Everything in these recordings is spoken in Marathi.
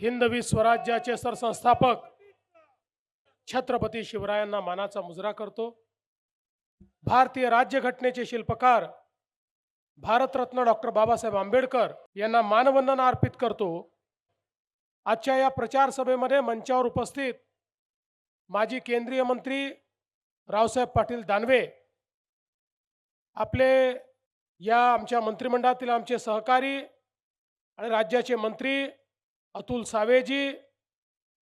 हिंदवी स्वराज्याचे सरसंस्थापक छत्रपती शिवरायांना मानाचा मुजरा करतो. भारतीय राज्यघटनेचे शिल्पकार भारतरत्न डॉक्टर बाबासाहेब आंबेडकर यांना मानवंदना अर्पित करतो. आजच्या या प्रचार सभेमध्ये मंचावर उपस्थित माजी केंद्रीय मंत्री रावसाहेब पाटील दानवे आपले या आमच्या मंत्रिमंडळातील आमचे सहकारी आणि राज्याचे मंत्री अतुल सावेजी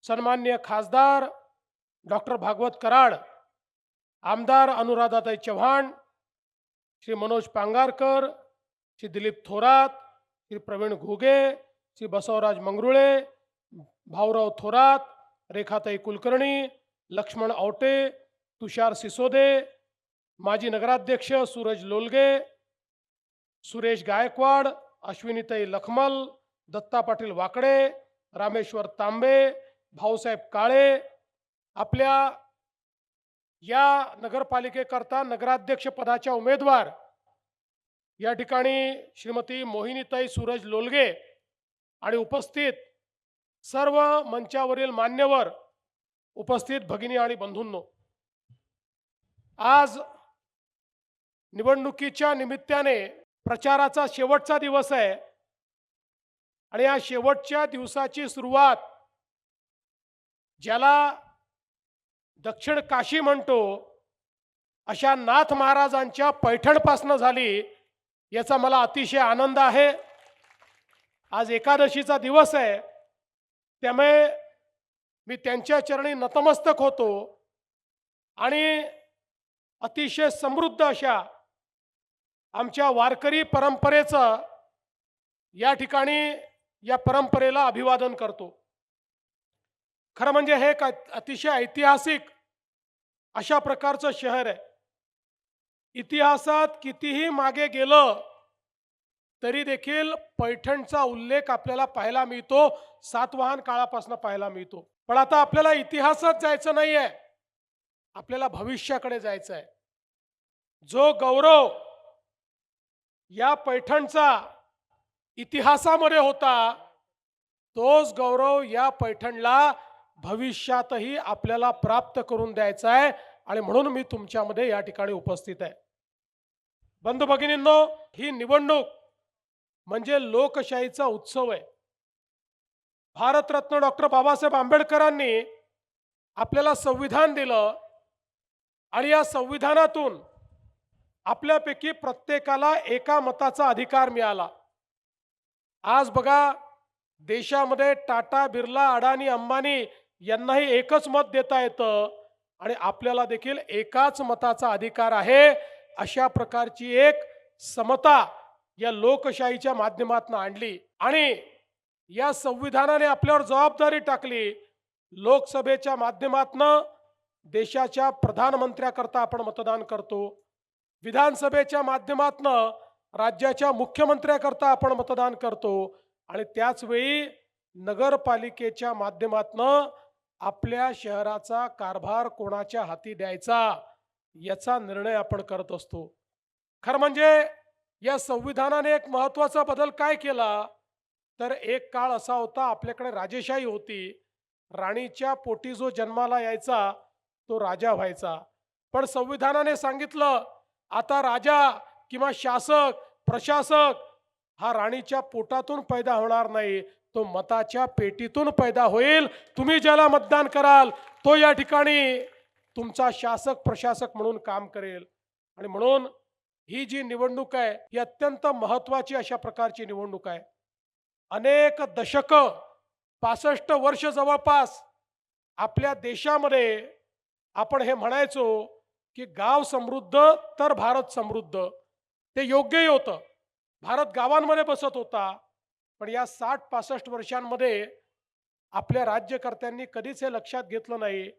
सन्मान्य खासदार डॉक्टर भागवत कराड आमदार अनुराधाताई चव्हाण श्री मनोज पांगारकर श्री दिलीप थोरात श्री प्रवीण घुगे श्री बसवराज मंगरुळे भाऊराव थोरात रेखाताई कुलकर्णी लक्ष्मण आवटे तुषार सिसोदे माजी नगराध्यक्ष सूरज लोलगे सुरेश गायकवाड अश्विनीताई लखमल दत्ता पाटील वाकडे रामेश्वर तांबे भाऊसाहेब काळे आपल्या या नगरपालिकेकरता नगराध्यक्ष पदाच्या उमेदवार या ठिकाणी श्रीमती मोहिनीताई सूरज लोलगे आणि उपस्थित सर्व मंचावरील मान्यवर उपस्थित भगिनी आणि बंधूंनो आज निवडणुकीच्या निमित्ताने प्रचाराचा शेवटचा दिवस आहे. आणि या शेवटच्या दिवसाची सुरुवात ज्याला दक्षिण काशी म्हणतो अशा नाथ महाराजांच्या पैठणपासनं झाली याचा मला अतिशय आनंद आहे. आज एकादशीचा दिवस आहे. त्यामुळे मी त्यांच्या चरणी नतमस्तक होतो आणि अतिशय समृद्ध अशा आमच्या वारकरी परंपरेचं या ठिकाणी या परंपरेला अभिवादन करतो. खरं म्हणजे हे एक अतिशय ऐतिहासिक अशा प्रकारचं शहर आहे. इतिहासात कितीही मागे गेलं तरी देखील पैठणचा उल्लेख आपल्याला पाहायला मिळतो सातवाहन काळापासून पाहायला मिळतो. पण आता आपल्याला इतिहासात जायचं नाहीये. आपल्याला भविष्याकडे जायचं आहे. जो गौरव या पैठणचा इतिहासामध्ये होता तोच गौरव या पैठणला भविष्यातही आपल्याला प्राप्त करून द्यायचा आहे आणि म्हणून मी तुमच्यामध्ये या ठिकाणी उपस्थित आहे. बंधू भगिनींनो ही निवडणूक म्हणजे लोकशाहीचा उत्सव आहे. भारतरत्न डॉक्टर बाबासाहेब आंबेडकरांनी आपल्याला संविधान दिलं आणि या संविधानातून आपल्यापैकी प्रत्येकाला एका मताचा अधिकार मिळाला. आज बघा देशामध्ये टाटा बिर्ला अडाणी अंबानी यांनाही एकच मत देता येतं आणि आपल्याला देखील एकाच मताचा अधिकार आहे अशा प्रकारची एक समता या लोकशाहीच्या माध्यमातून आणली आणि या संविधानाने आपल्यावर जबाबदारी टाकली. लोकसभेच्या माध्यमातून देशाच्या प्रधानमंत्र्याकरता आपण मतदान करतो. विधानसभेच्या माध्यमातून राज्याच्या मुख्यमंत्र्याकरता आपण मतदान करतो. आणि त्याचवेळी नगरपालिकेच्या माध्यमातनं आपल्या शहराचा कारभार कोणाच्या हाती द्यायचा याचा निर्णय आपण करत असतो. खरं म्हणजे या संविधानाने एक महत्त्वाचा बदल काय केला? तर एक काळ असा होता आपल्याकडे राजेशाही होती. राणीच्या पोटी जो जन्माला यायचा तो राजा व्हायचा. पण संविधानाने सांगितलं आता राजा किंवा शासक प्रशासक हा राणीच्या पोटातून पैदा होणार नाही तो मताच्या पेटीतून पैदा होईल. तुम्ही ज्याला मतदान कराल तो या ठिकाणी तुमचा शासक प्रशासक म्हणून काम करेल. आणि म्हणून ही जी निवडणूक आहे ही अत्यंत महत्वाची अशा प्रकारची निवडणूक आहे. अनेक दशक पासष्ट वर्ष जवळपास आपल्या देशामध्ये आपण हे म्हणायचो की गाव समृद्ध तर भारत समृद्ध. ते योग्यही होतं. भारत गावांमध्ये बसत होता. पण या साठ पासष्ट वर्षांमध्ये आपल्या राज्यकर्त्यांनी कधीच हे लक्षात घेतलं नाही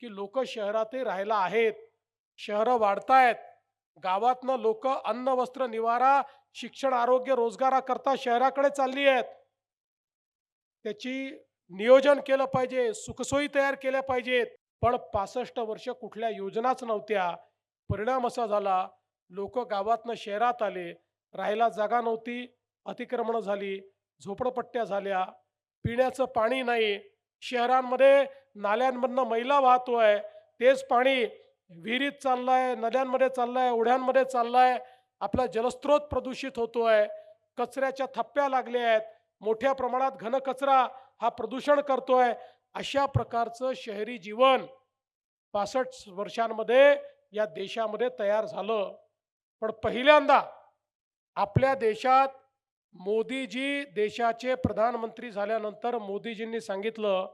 की लोक शहरातही राहायला आहेत शहरं वाढतायत. गावातनं लोक अन्न वस्त्र निवारा शिक्षण आरोग्य रोजगाराकरता शहराकडे चालली आहेत. त्याची नियोजन केलं पाहिजे सुखसोयी तयार केल्या पाहिजेत. पण पासष्ट वर्ष कुठल्या योजनाच नव्हत्या. परिणाम असा झाला लोक गावातनं शहरात आले राहायला जागा नव्हती अतिक्रमणं झाली झोपडपट्ट्या झाल्या पिण्याचं पाणी नाही. शहरांमध्ये नाल्यांमधनं मैला वाहतोय तेच पाणी विहिरीत चाललंय नद्यांमध्ये चाललंय ओढ्यांमध्ये चाललंय आपला जलस्रोत प्रदूषित होतोय कचऱ्याच्या थप्प्या लागल्या आहेत मोठ्या प्रमाणात घनकचरा हा प्रदूषण करतोय. अशा प्रकारचं शहरी जीवन पासष्ट वर्षांमध्ये या देशामध्ये तयार झालं. पण पहिल्यांदा आपल्या देशात मोदीजी देशाचे प्रधानमंत्री झाल्यानंतर मोदीजींनी सांगितलं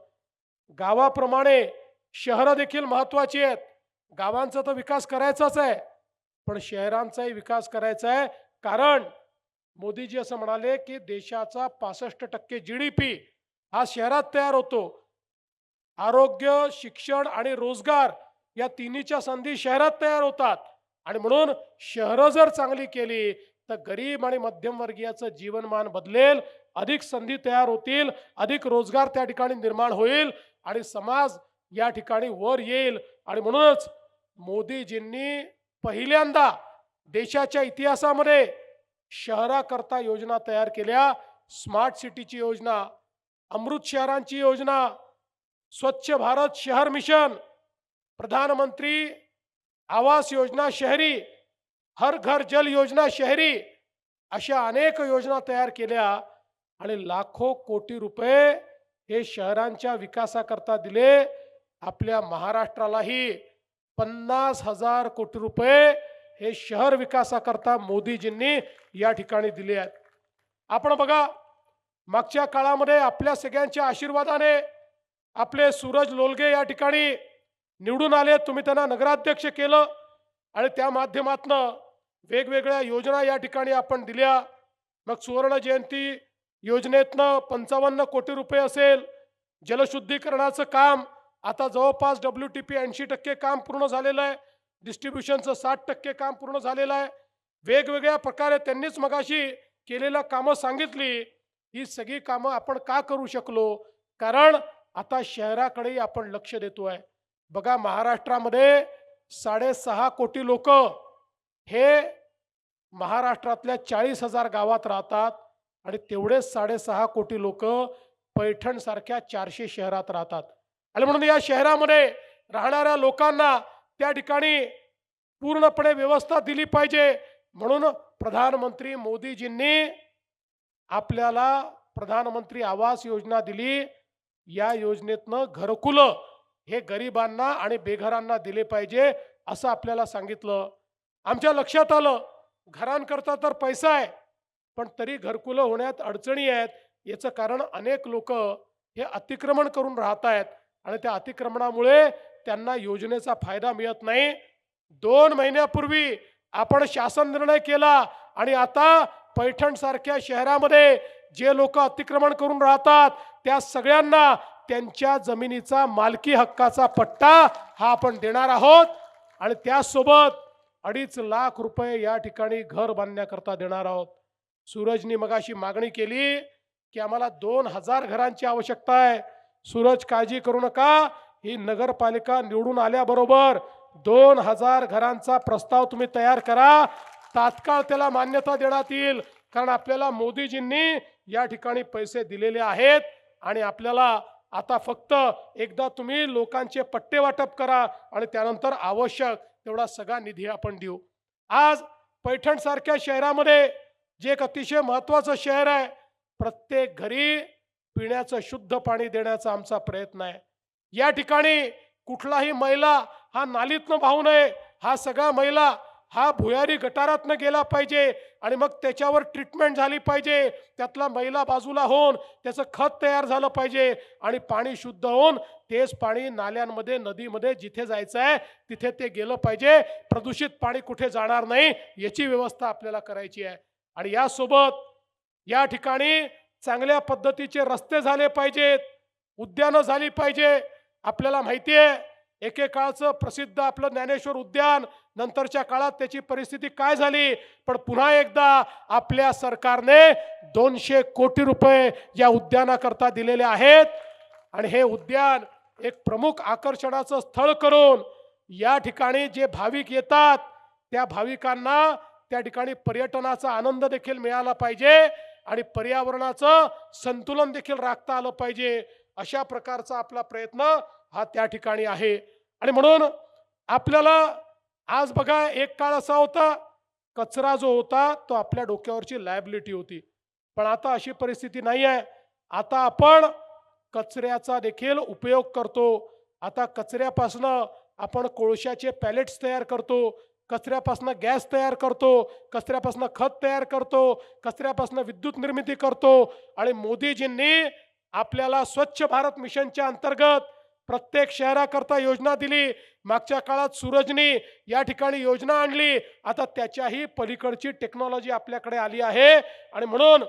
गावाप्रमाणे शहरं देखील महत्वाची आहेत. गावांचा तर विकास करायचाच आहे. पण शहरांचाही विकास करायचा आहे. कारण मोदीजी असं म्हणाले की देशाचा पासष्ट टक्के जी डी पी हा शहरात तयार होतो. आरोग्य शिक्षण आणि रोजगार या तिन्हीच्या संधी शहरात तयार होतात. आणि म्हणून शहरं जर चांगली केली तर गरीब आणि मध्यमवर्गीयाचं जीवनमान बदलेल अधिक संधी तयार होतील अधिक रोजगार त्या ठिकाणी निर्माण होईल आणि समाज या ठिकाणी वर येईल. आणि म्हणूनच मोदीजींनी पहिल्यांदा देशाच्या इतिहासामध्ये शहराकरता योजना तयार केल्या. स्मार्ट सिटीची योजना अमृत शहरांची योजना स्वच्छ भारत शहर मिशन प्रधानमंत्री आवास योजना शहरी हर घर जल योजना शहरी अशा अनेक योजना तयार केल्या आणि लाखो कोटी रुपये हे शहरांच्या विकासाकरता दिले. आपल्या महाराष्ट्रालाही पन्नास हजार कोटी रुपये हे शहर विकासाकरता मोदीजींनी या ठिकाणी दिले आहेत. आपण बघा मागच्या काळामध्ये आपल्या सगळ्यांच्या आशीर्वादाने आपले सूरज लोलगे या ठिकाणी निवडून आले. तुम्ही त्यांना नगराध्यक्ष केलं आणि त्या माध्यमातनं वेगवेगळ्या योजना या ठिकाणी आपण दिल्या. मग सुवर्ण जयंती योजनेतनं पंचावन्न कोटी रुपये असेल. जलशुद्धीकरणाचं काम आता जवळपास डब्ल्यू टी पी ऐंशी टक्के काम पूर्ण झालेलं आहे. डिस्ट्रीब्युशनचं साठ टक्के काम पूर्ण झालेलं आहे. वेगवेगळ्या प्रकारे त्यांनीच मगाशी केलेल्या कामं सांगितली. ही सगळी कामं आपण का करू शकलो? कारण आता शहराकडेही आपण लक्ष देतो आहे बघा महाराष्ट्रामध्ये साडेसहा कोटी लोक हे महाराष्ट्रातल्या चाळीस हजार गावात राहतात आणि तेवढेच साडेसहा कोटी लोक पैठणसारख्या चारशे शहरात राहतात. आणि म्हणून या शहरामध्ये राहणाऱ्या लोकांना त्या ठिकाणी पूर्णपणे व्यवस्था दिली पाहिजे. म्हणून प्रधानमंत्री मोदीजींनी आपल्याला प्रधानमंत्री आवास योजना दिली. या योजनेतनं घरकुलं हे गरिबांना आणि बेघरांना दिले पाहिजे असं आपल्याला सांगितलं. आमच्या लक्षात आलं घरांकरता तर पैसा आहे पण तरी घरकुलं होण्यात अडचणी आहेत याचं कारण अनेक लोक हे अतिक्रमण करून राहत आहेत आणि त्या अतिक्रमणामुळे त्यांना योजनेचा फायदा मिळत नाही. दोन महिन्यापूर्वी आपण शासन निर्णय केला आणि आता पैठण सारख्या शहरामध्ये जे लोक अतिक्रमण करून राहतात त्या सगळ्यांना त्यांच्या जमिनीचा मालकी हक्काचा पट्टा हा आपण देणार आहोत आणि त्यासोबत अडीच लाख रुपये या ठिकाणी घर बांधण्याकरता देणार आहोत. सूरजनी मगाशी मागणी केली की आम्हाला दोन हजार घरांची आवश्यकता आहे. सूरज काळजी करू नका. ही नगरपालिका निवडून आल्याबरोबर दोन हजार घरांचा प्रस्ताव तुम्ही तयार करा. तात्काळ त्याला मान्यता देण्यात येईल. कारण आपल्याला मोदीजींनी या ठिकाणी पैसे दिलेले आहेत आणि आपल्याला आता फक्त एकदा तुम्ही लोकांचे पट्टे वाटप करा आणि त्यानंतर आवश्यक तेवढा सगळा निधी आपण देऊ. आज पैठण सारख्या शहरामध्ये जे एक अतिशय महत्वाचं शहर आहे प्रत्येक घरी पिण्याचं शुद्ध पाणी देण्याचा आमचा प्रयत्न आहे. या ठिकाणी कुठलाही मैला हा नालीतनं वाहू नये हा सगळा मैला हा भुयारी गटारातनं गेला पाहिजे आणि मग त्याच्यावर ट्रीटमेंट झाली पाहिजे. त्यातला मैला बाजूला होऊन त्याचं खत तयार झालं पाहिजे आणि पाणी शुद्ध होऊन तेच पाणी नाल्यांमध्ये नदीमध्ये जिथे जायचं आहे तिथे ते गेलं पाहिजे. प्रदूषित पाणी कुठे जाणार नाही याची व्यवस्था आपल्याला करायची आहे. आणि यासोबत या ठिकाणी चांगल्या पद्धतीचे रस्ते झाले पाहिजेत. उद्यानं झाली पाहिजे. आपल्याला माहिती आहे एकेकाळचं प्रसिद्ध आपलं ज्ञानेश्वर उद्यान नंतरच्या काळात त्याची परिस्थिती काय झाली? पण पुन्हा एकदा आपल्या सरकारने दोनशे कोटी रुपये या उद्यानाकरता दिलेले आहेत. आणि हे उद्यान एक प्रमुख आकर्षणाचं स्थळ करून या ठिकाणी जे भाविक येतात त्या भाविकांना त्या ठिकाणी पर्यटनाचा आनंद देखील मिळाला पाहिजे आणि पर्यावरणाचं संतुलन देखील राखता आलं पाहिजे. अशा प्रकारचा आपला प्रयत्न हा त्या ठिकाणी आहे. आणि म्हणून आपल्याला आज बघा एक काळ असा होता कचरा जो होता तो आपल्या डोक्यावरची लायबिलिटी होती. पण आता अशी परिस्थिती नाही आहे. आता आपण कचऱ्याचा देखील उपयोग करतो. आता कचऱ्यापासनं आपण कोळशाचे पॅलेट्स तयार करतो. कचऱ्यापासनं गॅस तयार करतो. कचऱ्यापासनं खत तयार करतो. कचऱ्यापासनं विद्युत निर्मिती करतो. आणि मोदीजींनी आपल्याला स्वच्छ भारत मिशनच्या अंतर्गत प्रत्येक शहराकरता योजना दिली. मागच्या काळात सूरजनी या ठिकाणी योजना आणली. आता त्याच्याही पलीकडची टेक्नॉलॉजी आपल्याकडे आली आहे. आणि म्हणून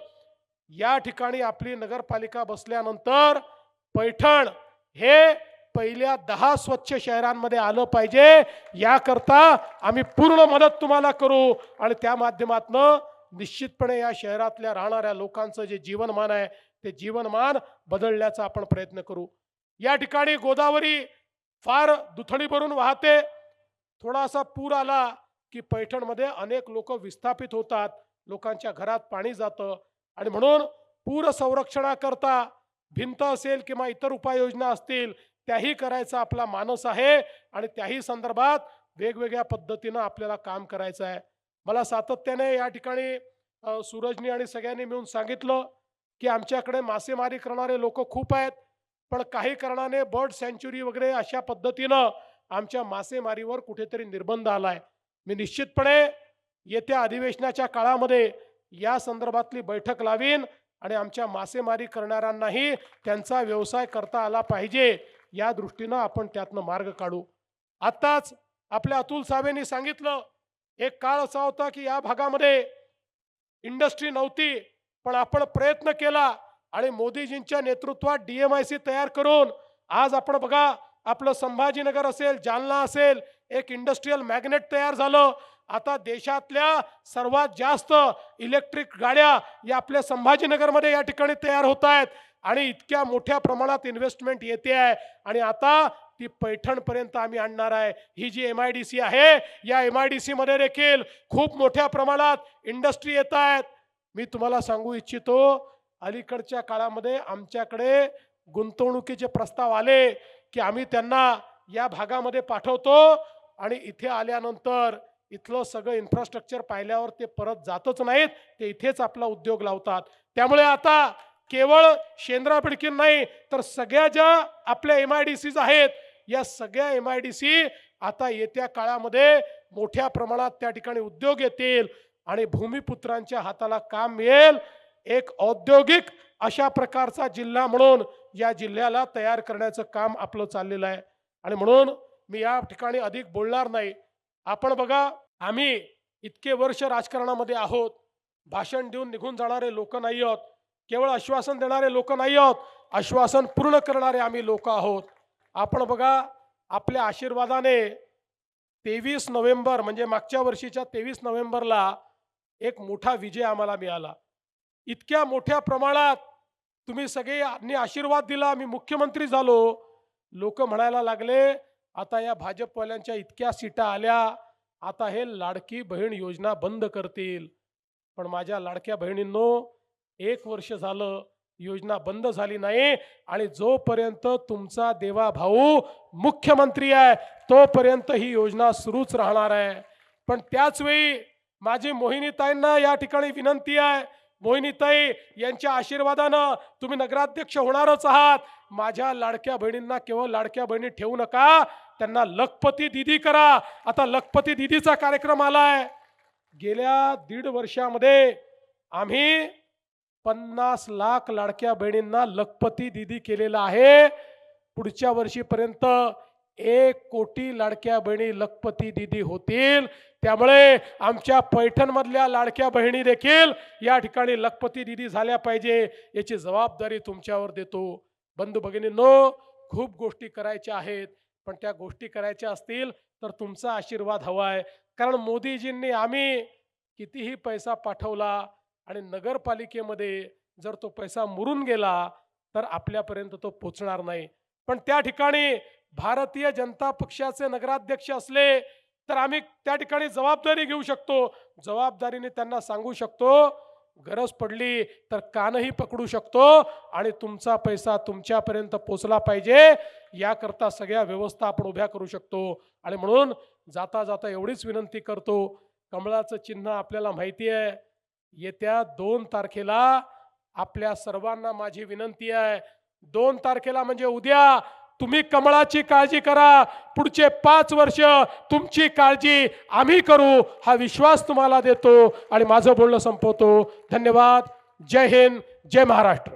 या ठिकाणी आपली नगरपालिका बसल्यानंतर पैठण हे पहिल्या दहा स्वच्छ शहरांमध्ये आलं पाहिजे. याकरता आम्ही पूर्ण मदत तुम्हाला करू. आणि त्या माध्यमातनं निश्चितपणे या शहरातल्या राहणाऱ्या लोकांचं जे जीवनमान आहे ते जीवनमान बदलण्याचा आपण प्रयत्न करू. या ठिकाणी गोदावरी फार दुथडी भरून वाहते. थोडासा पूर आला की पैठणमध्ये अनेक लोक विस्थापित होतात. लोकांच्या घरात पाणी जातं आणि म्हणून पूर संरक्षणाकरता भिंत असेल किंवा इतर उपाययोजना असतील त्याही करायचा आपला मानस आहे आणि त्याही संदर्भात वेगवेगळ्या पद्धतीनं आपल्याला काम करायचं आहे. मला सातत्याने या ठिकाणी सूरजनी आणि सगळ्यांनी मिळून सांगितलं की आमच्याकडे मासेमारी करणारे लोक खूप आहेत. पण काही कारणाने बर्ड सँच्युरी वगैरे अशा पद्धतीनं आमच्या मासेमारीवर कुठेतरी निर्बंध आलाय. मी निश्चितपणे येत्या अधिवेशनाच्या काळामध्ये या संदर्भातली बैठक लावीन आणि आमच्या मासेमारी करणाऱ्यांनाही त्यांचा व्यवसाय करता आला पाहिजे या दृष्टीनं आपण त्यातनं मार्ग काढू. आत्ताच आपल्या अतुल साहेबांनी सांगितलं एक काळ असा होता की या भागामध्ये इंडस्ट्री नव्हती पण आपण प्रयत्न केला आणि मोदीजींच्या नेतृत्वात डीएमआयसी तयार करून आज आपण बघा आपलं संभाजीनगर असेल जालना असेल एक इंडस्ट्रीयल मॅग्नेट तयार झालं. आता देशातल्या सर्वात जास्त इलेक्ट्रिक गाड्या या आपल्या संभाजीनगरमध्ये या ठिकाणी तयार होत आहेत. आणि इतक्या मोठ्या प्रमाणात इन्व्हेस्टमेंट येते आहे. आणि आता ती पैठणपर्यंत आम्ही आणणार आहे. ही जी एम आय डी सी आहे या एम आय डी सीमध्ये देखील खूप मोठ्या प्रमाणात इंडस्ट्री येत आहेत. मी तुम्हाला सांगू इच्छितो अलीकडच्या काळामध्ये आमच्याकडे गुंतवणुकीचे प्रस्ताव आले की आम्ही त्यांना या भागामध्ये पाठवतो आणि इथे आल्यानंतर इथलं सगळं इन्फ्रास्ट्रक्चर पाहिल्यावर ते परत जातच नाहीत ते इथेच आपला उद्योग लावतात. त्यामुळे आता केवळ शेंद्रा बिडकीन नाही तर सगळ्या ज्या आपल्या एम आय डी सीज आहेत या सगळ्या एम आय डी सी आता येत्या काळामध्ये मोठ्या प्रमाणात त्या ठिकाणी उद्योग येतील आणि भूमिपुत्रांच्या हाताला काम मिळेल. एक औद्योगिक अशा प्रकारचा जिल्हा म्हणून या जिल्ह्याला तयार करण्याचं काम आपलं चाललेलं आहे. आणि म्हणून मी या ठिकाणी अधिक बोलणार नाही. आपण बघा आम्ही इतके वर्ष राजकारणामध्ये आहोत. भाषण देऊन निघून जाणारे लोक नाही आहोत. केवळ आश्वासन देणारे लोक नाही आहोत. आश्वासन पूर्ण करणारे आम्ही लोक आहोत. आपण बघा आपल्या आशीर्वादाने तेवीस नोव्हेंबर म्हणजे मागच्या वर्षीच्या तेवीस नोव्हेंबरला एक मोठा विजय आम्हाला मिळाला. इतक्या मोठ्या प्रमाणात तुम्ही सगळ्यांनी आशीर्वाद दिला मी मुख्यमंत्री झालो. लोक म्हणायला लागले आता या भाजपवाल्यांच्या इतक्या सीटा आल्या आता हे लाडकी बहीण योजना बंद करतील. पण माझ्या लाडक्या बहिणींनो एक वर्ष झालं योजना बंद झाली नाही आणि जोपर्यंत तुमचा देवा भाऊ मुख्यमंत्री आहे तोपर्यंत ही योजना सुरूच राहणार आहे. पण त्याचवेळी माझी मोहिनीताईंना या ठिकाणी विनंती आहे मोहिनीताई यांच्या आशीर्वादानं तुम्ही नगराध्यक्ष होणारच आहात. माझ्या लाडक्या बहिणींना केवळ लाडक्या बहिणी ठेवू नका त्यांना लखपती दिदी करा. आता लखपती दिदीचा कार्यक्रम आलाय. गेल्या दीड वर्षामध्ये आम्ही पन्नास लाख लाडक्या बहिणींना लखपती दिदी केलेला आहे. पुढच्या वर्षीपर्यंत एक कोटी लाडक्या बहिणी लखपती दिदी होतील. त्यामुळे आमच्या पैठणमधल्या लाडक्या बहिणी देखील या ठिकाणी लखपती दिदी झाल्या पाहिजे याची जबाबदारी तुमच्यावर देतो. बंधू भगिनींनो खूप गोष्टी करायच्या आहेत पण त्या गोष्टी करायच्या असतील तर तुमचा आशीर्वाद हवा आहे कारण मोदीजींनी आम्ही कितीही पैसा पाठवला आणि नगरपालिकेमध्ये जर तो पैसा मुरून गेला तर आपल्यापर्यंत तो पोचणार नाही. पण त्या ठिकाणी भारतीय जनता पक्षाचे नगराध्यक्ष असले तर आम्ही त्या ठिकाणी जबाबदारी घेऊ शकतो. जबाबदारीने त्यांना सांगू शकतो गरज पडली तर कानही पकडू शकतो आणि तुमचा पैसा तुमच्यापर्यंत पोचला पाहिजे. याकरता सगळ्या व्यवस्था आपण उभ्या करू शकतो. आणि म्हणून जाता जाता एवढीच विनंती करतो. कमळाचं चिन्ह आपल्याला माहिती आहे. येत्या दोन तारखेला आपल्या सर्वांना माझी विनंती आहे. दोन तारखेला म्हणजे उद्या तुम्ही कमळाची काळजी करा. पुढचे पाच वर्ष तुमची काळजी आम्ही करू हा विश्वास तुम्हाला देतो आणि माझं बोलणं संपवतो. धन्यवाद. जय हिंद. जय महाराष्ट्र.